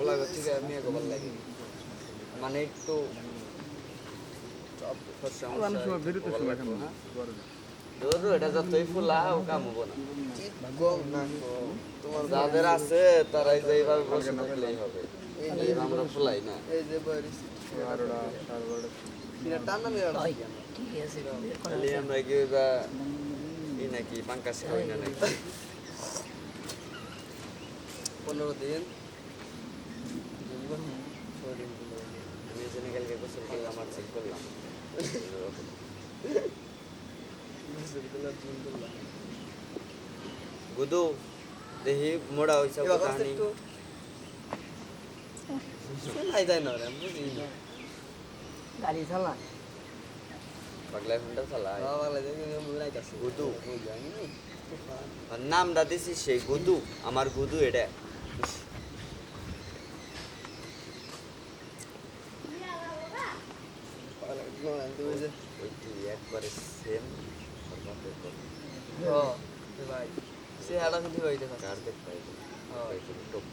OLA থেকে লাগে মানে একটু ধরো এটা যতই ফুলা ও কাম হব না। তোমার যাদের আছে তারাই যে এইভাবে বসে থাকলেই হবে। আমরা ফুলাই না। আমরা কি নাকি পাঙ্কাশ নাকি? পনেরো দিন। আমি এখানে কালকে গোসল করলাম আর চেক করলাম গুদু দেখি মোড়া হয়েছে কাহানি শোনাই যায় না রে বুঝি না গাড়ি চালা পাগলা লাগে মোবাইল আছে গুদু নামটা দিছি সেই গুদু আমার গুদু এটা ওই তুই একবারে সে হাড়া কিন্তু হয়ে দেখা কার দেখ পাই টোপ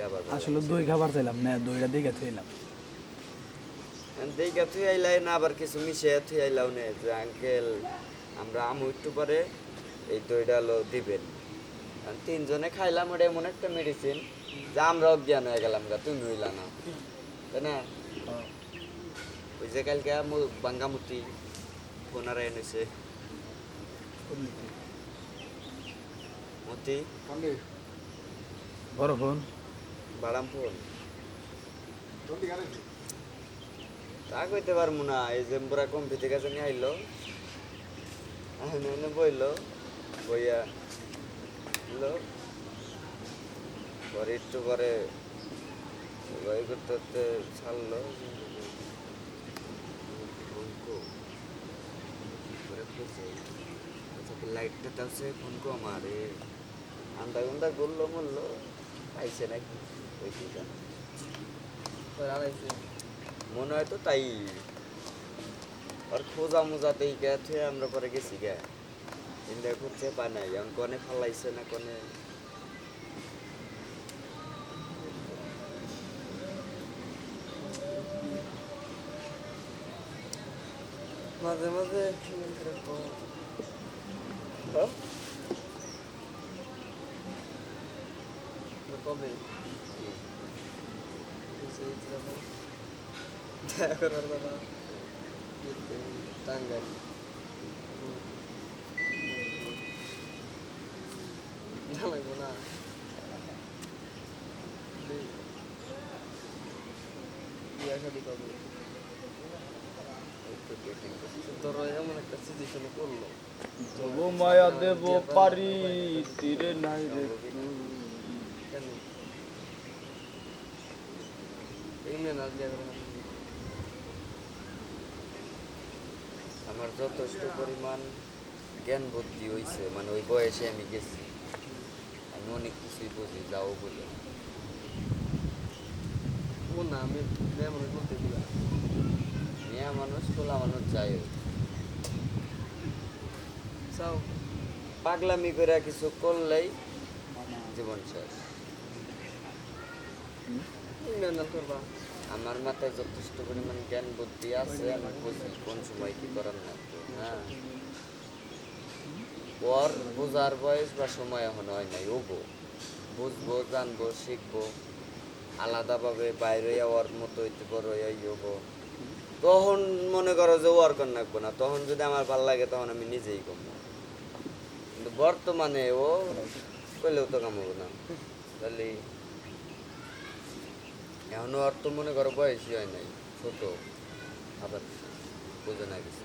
আবার আসলে দই খাবার চাইলাম, না, দইটা দেখে থইলাম দেখা তুই আইলাই না, আবার কিছু মিশে তুই আইলাও নে আঙ্কেল আমরা আমু একটু পরে এই দইটা হলো দিবেন। আর তিনজনে খাইলাম ওটা এমন একটা মেডিসিন যে আমরা অজ্ঞান হয়ে গেলাম গা তুমি হইলা না। তাই না? ওই যে কালকে বাঙ্গামুটি বাঙ্গামুতি ফোনারা এনেছে। মতি? বড় ফোন বাড়াম ফোন তা কইতে পারব না এই যে পুরা কম্পিউটার কাছে নিয়ে আইলো। এনে বইলো বইয়া পরে একটু পরে ওই করতে করতে ছাড়লো। লাইটটা তাছে ফোন কো আমারে। আন্দা গুন্দা করল মরলো পাইছে নাকি? ওই কি জানে মনে হয় তো তাই। আর খোঁজা মোজাতেই গেছে আমরা পরে গেছি গে। ইন্দা খুঁজছে পা নাই এখন কনে ফালাইছে না কনে? মাঝে মাঝে? কবে দেখা করার কথা টাঙ্গাই না লাগবো না ধরো এমন একটা সিচুয়েশনে করল তবু মায়া দেব পারি তীরে নাই রে কেন করে না আমার যথেষ্ট পরিমাণ জ্ঞান বুদ্ধি হইছে মানে ওই বয়সে আমি গেছি। আমি অনেক কিছুই বুঝি যাও বলে। ও না আমি বিয়া মনে করতে দিবা মেয়া মানুষ তোলা মানুষ যাই। চাও পাগলামি করে কিছু করলেই জীবন শেষ। না করবা আমার মাথায় যথেষ্ট পরিমাণ জ্ঞান বুদ্ধি আছে, আমি বুঝি কোন সময় কি করার না হ্যাঁ। ওর বোঝার বয়স বা সময় এখন হয় নাই ওবো বুঝব, জানব, শিখব, আলাদাভাবে বাইরে ওর মতো হইতে বড় হই হব। তখন মনে করো যে ওর কর নাকবো না, তখন যদি আমার ভালো লাগে তখন আমি নিজেই কমবো কিন্তু বর্তমানে ও কইলেও তো কামাবো না। তাহলে এখনও আর তো মনে করো বয়সই হয় নাই ছোট। আবার বুঝে না কিছু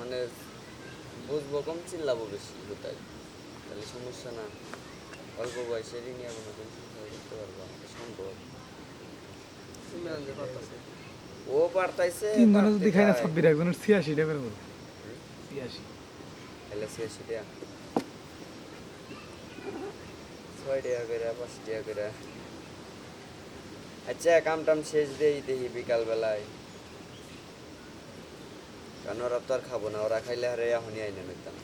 মানে বুঝব কম চিল্লাবো বেশি কোথায় তাহলে সমস্যা না। অল্প বয়সেরই নিয়ে কোনো করতে পারব সম্ভব। ও পারতাইছে তিন জনে যদি খাই না ছাব্বির একজনের ছিয়াশি টাকা করে ছিয়াশি। তাহলে সেটা ছয় টাকা করে পাঁচ টাকা করে। আচ্ছা কাম টাম শেষ দেই দেখি বিকাল বেলায় কারণ ওরা তো আর খাব না, ওরা খাইলে আর এখনই আইনে নিতাম